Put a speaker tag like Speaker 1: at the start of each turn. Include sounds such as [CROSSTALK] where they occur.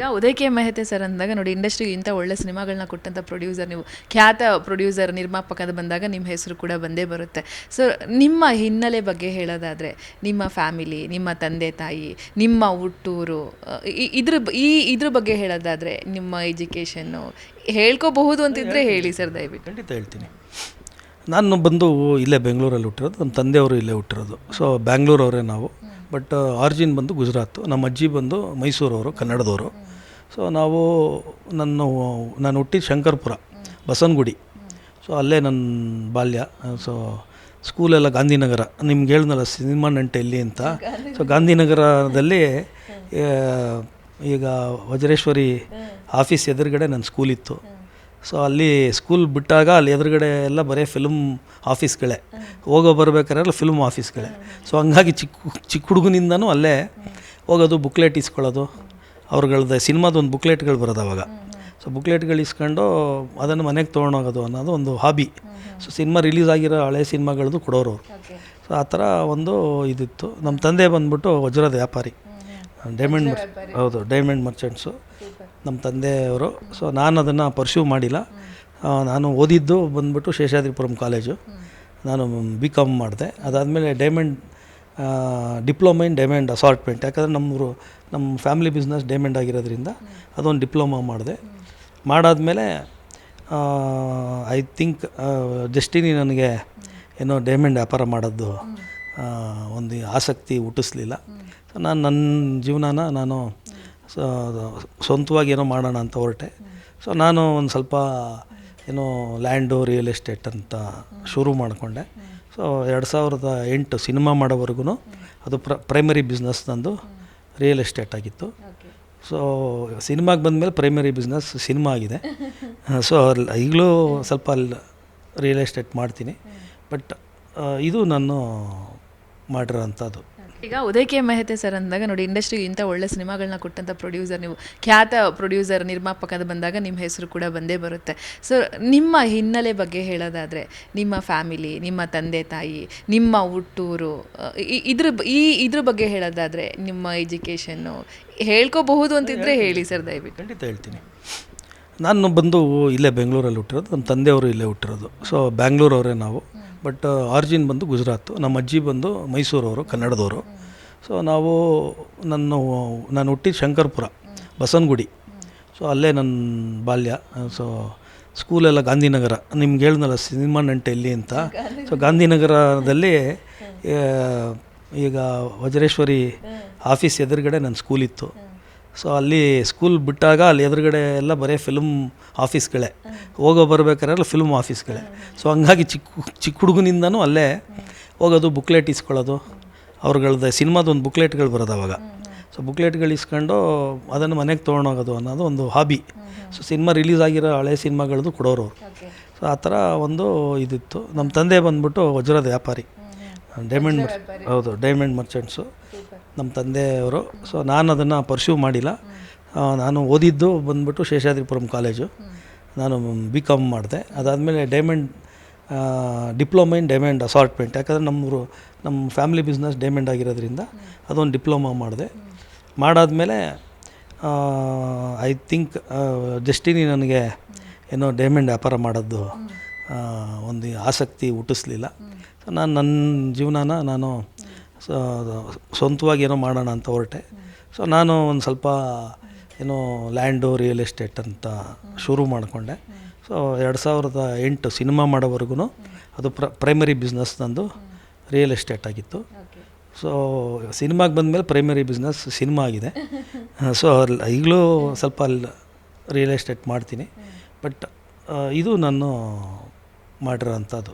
Speaker 1: ಈಗ Uday K ಮೆಹತೆ sir ಅಂದಾಗ ನೋಡಿ ಇಂಡಸ್ಟ್ರಿಗೆ ಇಂಥ ಒಳ್ಳೆ ಸಿನಿಮಾಗಳನ್ನ ಕೊಟ್ಟಂಥ ಪ್ರೊಡ್ಯೂಸರ್ ನೀವು ಖ್ಯಾತ ಪ್ರೊಡ್ಯೂಸರ್ ನಿರ್ಮಾಪಕದ ಬಂದಾಗ ನಿಮ್ಮ ಹೆಸರು ಕೂಡ ಬಂದೇ ಬರುತ್ತೆ. ಸೊ ನಿಮ್ಮ ಹಿನ್ನೆಲೆ ಬಗ್ಗೆ ಹೇಳೋದಾದರೆ ನಿಮ್ಮ ಫ್ಯಾಮಿಲಿ ನಿಮ್ಮ ತಂದೆ ತಾಯಿ ನಿಮ್ಮ ಹುಟ್ಟೂರು ಇದ್ರ ಈ ಇದ್ರ ಬಗ್ಗೆ ಹೇಳೋದಾದರೆ ನಿಮ್ಮ ಎಜುಕೇಷನ್ನು ಹೇಳ್ಕೋಬಹುದು ಅಂತಿದ್ರೆ ಹೇಳಿ ಸರ್ ದಯವಿಟ್ಟು.
Speaker 2: ಖಂಡಿತ ಹೇಳ್ತೀನಿ. ನಾನು ಬಂದು ಇಲ್ಲೇ ಬೆಂಗಳೂರಲ್ಲಿ ಹುಟ್ಟಿರೋದು ನಮ್ಮ ತಂದೆಯವರು ಇಲ್ಲೇ ಹುಟ್ಟಿರೋದು. ಸೊ ಬ್ಯಾಂಗ್ಳೂರವರೇ ನಾವು. ಬಟ್ ಆರ್ಜಿನ್ ಬಂದು ಗುಜರಾತ್ ನಮ್ಮ ಅಜ್ಜಿ ಬಂದು ಮೈಸೂರವರು ಕನ್ನಡದವರು. ಸೊ ನಾವು ನನ್ನ ನಾನು ಹುಟ್ಟಿದ ಶಂಕರ್ಪುರ ಬಸವನಗುಡಿ ಸೊ ಅಲ್ಲೇ ನನ್ನ ಬಾಲ್ಯ. ಸೊ ಸ್ಕೂಲೆಲ್ಲ ಗಾಂಧಿನಗರ. ನಿಮ್ಗೆ ಹೇಳಿದ್ನಲ್ಲ ಸಿನಿಮಾ ನಂಟೆ ಎಲ್ಲಿ ಅಂತ. ಸೊ ಗಾಂಧಿನಗರದಲ್ಲಿ ಈಗ ವಜ್ರೇಶ್ವರಿ ಆಫೀಸ್ ಎದುರುಗಡೆ ನನ್ನ ಸ್ಕೂಲ್ ಇತ್ತು. ಸೊ ಅಲ್ಲಿ ಸ್ಕೂಲ್ ಬಿಟ್ಟಾಗ ಅಲ್ಲಿ ಎದುರುಗಡೆ ಎಲ್ಲ ಬರೀ ಫಿಲ್ಮ್ ಆಫೀಸ್ಗಳೇ ಹೋಗೋ ಬರ್ಬೇಕಾದ್ರೆ ಫಿಲ್ಮ್ ಆಫೀಸ್ಗಳೇ ಸೊ ಹಂಗಾಗಿ ಚಿಕ್ಕ ಚಿಕ್ಕ ಹುಡುಗನಿಂದನೂ ಅಲ್ಲೇ ಹೋಗೋದು ಬುಕ್ಲೆಟ್ ಇಸ್ಕೊಳ್ಳೋದು. ಅವ್ರುಗಳದ್ದು ಸಿನಿಮಾದ ಒಂದು ಬುಕ್ಲೆಟ್ಗಳು ಬರೋದು ಅವಾಗ. ಸೊ ಬುಕ್ಲೆಟ್ಗಳು ಇಸ್ಕೊಂಡು ಅದನ್ನು ಮನೆಗೆ ತೊಗೊಂಡೋಗೋದು ಅನ್ನೋದು ಒಂದು ಹಾಬಿ ಸೊ ಸಿನಿಮಾ ರಿಲೀಸ್ ಆಗಿರೋ ಹಳೆ ಸಿನಿಮಾಗಳದ್ದು ಕೊಡೋರು ಅವರು. ಸೊ ಆ ಥರ ಒಂದು ಇದಿತ್ತು. ನಮ್ಮ ತಂದೆ ಬಂದ್ಬಿಟ್ಟು ವಜ್ರದ ವ್ಯಾಪಾರಿ. ಡೈಮಂಡ್ ಮರ್ ಹೌದು ಡೈಮಂಡ್ ಮರ್ಚೆಂಟ್ಸು ನಮ್ಮ ತಂದೆಯವರು. ಸೊ ನಾನು ಅದನ್ನು ಪರ್ಸ್ಯೂ ಮಾಡಿಲ್ಲ ನಾನು ಓದಿದ್ದು ಬಂದುಬಿಟ್ಟು ಶೇಷಾದ್ರಿಪುರಂ ಕಾಲೇಜು. ನಾನು ಬಿ ಕಾಮ್ ಮಾಡಿದೆ. ಅದಾದಮೇಲೆ diamond diploma in diamond assortment ಯಾಕಂದರೆ ನಮ್ಮರು, ನಮ್ಮ ಫ್ಯಾಮಿಲಿ ಬಿಸ್ನೆಸ್ ಡೈಮಂಡ್ ಆಗಿರೋದ್ರಿಂದ ಅದೊಂದು ಡಿಪ್ಲೊಮಾ ಮಾಡಿದೆ. ಮಾಡಾದಮೇಲೆ ಐ ಥಿಂಕ್ ಜಸ್ಟಿನಿ ನನಗೆ ಏನೋ ಡೈಮಂಡ್ ವ್ಯಾಪಾರ ಮಾಡೋದು ಒಂದು ಆಸಕ್ತಿ ಹುಟ್ಟಿಸ್ಲಿಲ್ಲ. ಸೊ ನಾನು ನನ್ನ ಜೀವನಾನ ನಾನು ಸ- ಸ್ವಂತವಾಗಿ ಏನೋ ಮಾಡೋಣ ಅಂತ ಹೊರಟೆ. ಸೊ, ನಾನು ಒಂದು ಸ್ವಲ್ಪ ಏನೋ ಲ್ಯಾಂಡು, ರಿಯಲ್ ಎಸ್ಟೇಟ್ ಅಂತ ಶುರು ಮಾಡಿಕೊಂಡೆ. ಸೊ, ಎರಡು ಸಾವಿರದ ಎಂಟು ಸಿನಿಮಾ ಮಾಡೋವರೆಗೂ ಅದು ಪ್ರ ಪ್ರೈಮರಿ ಬಿಸ್ನೆಸ್ ನಂದು ರಿಯಲ್ ಎಸ್ಟೇಟ್ ಆಗಿತ್ತು. ಸೊ, ಸಿನಿಮಾಗೆ ಬಂದಮೇಲೆ ಪ್ರೈಮರಿ ಬಿಸ್ನೆಸ್ ಸಿನಿಮಾ ಆಗಿದೆ. [LAUGHS] ಸೊ ಈಗಲೂ ಸ್ವಲ್ಪ ಅಲ್ಲಿ ರಿಯಲ್ ಎಸ್ಟೇಟ್ ಮಾಡ್ತೀನಿ. ಬಟ್ ಇದು ನಾನು ಮಾಡಿರೋ ಅಂಥದ್ದು
Speaker 1: ಈಗ ಉದಯ್ ಕೆ ಮೆಹತೆ ಸರ್ ಅಂದಾಗ ನೋಡಿ ಇಂಡಸ್ಟ್ರಿಗೆ ಇಂಥ ಒಳ್ಳೆ ಸಿನಿಮಾಗಳನ್ನ ಕೊಟ್ಟಂಥ ಪ್ರೊಡ್ಯೂಸರ್ ನೀವು ಖ್ಯಾತ ಪ್ರೊಡ್ಯೂಸರ್ ನಿರ್ಮಾಪಕದ ಬಂದಾಗ ನಿಮ್ಮ ಹೆಸರು ಕೂಡ ಬಂದೇ ಬರುತ್ತೆ. ಸೊ ನಿಮ್ಮ ಹಿನ್ನೆಲೆ ಬಗ್ಗೆ ಹೇಳೋದಾದರೆ ನಿಮ್ಮ ಫ್ಯಾಮಿಲಿ ನಿಮ್ಮ ತಂದೆ ತಾಯಿ ನಿಮ್ಮ ಹುಟ್ಟೂರು ಇದ್ರ ಈ ಇದ್ರ ಬಗ್ಗೆ ಹೇಳೋದಾದರೆ ನಿಮ್ಮ ಎಜುಕೇಷನ್ನು ಹೇಳ್ಕೋಬಹುದು ಅಂತಿದ್ರೆ ಹೇಳಿ ಸರ್ ದಯವಿಟ್ಟು.
Speaker 2: ಖಂಡಿತ ಹೇಳ್ತೀನಿ. ನಾನು ಬಂದು ಇಲ್ಲೇ ಬೆಂಗಳೂರಲ್ಲಿ ಹುಟ್ಟಿರೋದು ನಮ್ಮ ತಂದೆಯವರು ಇಲ್ಲೇ ಹುಟ್ಟಿರೋದು. ಸೊ ಬ್ಯಾಂಗ್ಳೂರವರೇ ನಾವು. ಬಟ್ ಆರ್ಜಿನ್ ಬಂದು ಗುಜರಾತ್ ನಮ್ಮ ಅಜ್ಜಿ ಬಂದು ಮೈಸೂರವರು ಕನ್ನಡದವರು. ಸೊ ನಾವು ನನ್ನ ನಾನು ಹುಟ್ಟಿದ ಶಂಕರ್ಪುರ ಬಸವನಗುಡಿ. ಸೊ ಅಲ್ಲೇ ನನ್ನ ಬಾಲ್ಯ. ಸೊ ಸ್ಕೂಲೆಲ್ಲ ಗಾಂಧಿನಗರ. ನಿಮ್ಗೆ ಹೇಳಿದ್ನಲ್ಲ ಸಿನಿಮಾ ನಂಟೆ ಎಲ್ಲಿ ಅಂತ. ಸೊ ಗಾಂಧಿನಗರದಲ್ಲಿ ಈಗ ವಜ್ರೇಶ್ವರಿ ಆಫೀಸ್ ಎದುರುಗಡೆ ನನ್ನ ಸ್ಕೂಲ್ ಇತ್ತು. ಸೊ ಅಲ್ಲಿ ಸ್ಕೂಲ್ ಬಿಟ್ಟಾಗ ಅಲ್ಲಿ ಎದುರುಗಡೆ ಎಲ್ಲ ಬರೀ ಫಿಲ್ಮ್ ಆಫೀಸ್ಗಳೇ ಹೋಗೋ ಬರ್ಬೇಕಾದ್ರೆ ಫಿಲ್ಮ್ ಆಫೀಸ್ಗಳೇ ಸೊ ಹಂಗಾಗಿ ಚಿಕ್ಕ ಚಿಕ್ಕ ಹುಡುಗನಿಂದನೂ ಅಲ್ಲೇ ಹೋಗೋದು ಬುಕ್ಲೆಟ್ ಇಸ್ಕೊಳ್ಳೋದು. ಅವ್ರಗಳದ್ದು ಸಿನಿಮಾದ ಒಂದು ಬುಕ್ಲೆಟ್ಗಳು ಬರೋದು ಅವಾಗ. ಸೊ ಬುಕ್ಲೆಟ್ಗಳು ಇಸ್ಕೊಂಡು ಅದನ್ನು ಮನೆಗೆ ತೊಗೊಂಡೋಗೋದು ಅನ್ನೋದು ಒಂದು ಹಾಬಿ ಸೊ ಸಿನಿಮಾ ರಿಲೀಸ್ ಆಗಿರೋ ಹಳೆ ಸಿನಿಮಾಗಳದ್ದು ಕೊಡೋರು ಅವರು. ಸೊ ಆ ಥರ ಒಂದು ಇದಿತ್ತು. ನಮ್ಮ ತಂದೆ ಬಂದ್ಬಿಟ್ಟು ವಜ್ರದ ವ್ಯಾಪಾರಿ. ಡೈಮಂಡ್ ಮರ್ ಹೌದು ಡೈಮಂಡ್ ಮರ್ಚೆಂಟ್ಸು ನಮ್ಮ ತಂದೆಯವರು. ಸೊ ನಾನು ಅದನ್ನು ಪರ್ಸ್ಯೂ ಮಾಡಿಲ್ಲ ನಾನು ಓದಿದ್ದು ಬಂದ್ಬಿಟ್ಟು ಶೇಷಾದ್ರಿಪುರಂ ಕಾಲೇಜು ನಾನು ಬಿ ಕಾಮ್ ಮಾಡಿದೆ. ಅದಾದಮೇಲೆ diamond diploma in diamond assortment ಯಾಕಂದರೆ ನಮ್ಮರು, ನಮ್ಮ ಫ್ಯಾಮಿಲಿ ಬಿಸ್ನೆಸ್ ಡೈಮಂಡ್ ಆಗಿರೋದ್ರಿಂದ ಅದೊಂದು ಡಿಪ್ಲೊಮಾ ಮಾಡಿದೆ. ಮಾಡಾದಮೇಲೆ ಐ ಥಿಂಕ್ ಜಸ್ಟಿನಿ ನನಗೆ ಏನೋ ಡೈಮಂಡ್ ವ್ಯಾಪಾರ ಮಾಡೋದು ಒಂದು ಆಸಕ್ತಿ ಹುಟ್ಟಿಸ್ಲಿಲ್ಲ. ಸೊ ನಾನು ನನ್ನ ಜೀವನನ ನಾನು ಸ- ಸ್ವಂತವಾಗಿ ಏನೋ ಮಾಡೋಣ ಅಂತ ಹೊರಟೆ. ಸೊ, ನಾನು ಒಂದು ಸ್ವಲ್ಪ ಏನೋ ಲ್ಯಾಂಡು, ರಿಯಲ್ ಎಸ್ಟೇಟ್ ಅಂತ ಶುರು ಮಾಡಿಕೊಂಡೆ. ಸೊ, ಎರಡು ಸಾವಿರದ ಎಂಟು ಸಿನಿಮಾ ಮಾಡೋವರೆಗೂ ಅದು ಪ್ರ ಪ್ರೈಮರಿ ಬಿಸ್ನೆಸ್ ನಂದು ರಿಯಲ್ ಎಸ್ಟೇಟ್ ಆಗಿತ್ತು. ಸೊ, ಸಿನಿಮಾಗೆ ಬಂದಮೇಲೆ ಪ್ರೈಮರಿ ಬಿಸ್ನೆಸ್ ಸಿನಿಮಾ ಆಗಿದೆ. [LAUGHS] ಸೊ ಈಗಲೂ ಸ್ವಲ್ಪ ಅಲ್ಲಿ ರಿಯಲ್ ಎಸ್ಟೇಟ್ ಮಾಡ್ತೀನಿ. ಬಟ್ ಇದು ನಾನು ಮಾಡಿರೋ ಅಂಥದ್ದು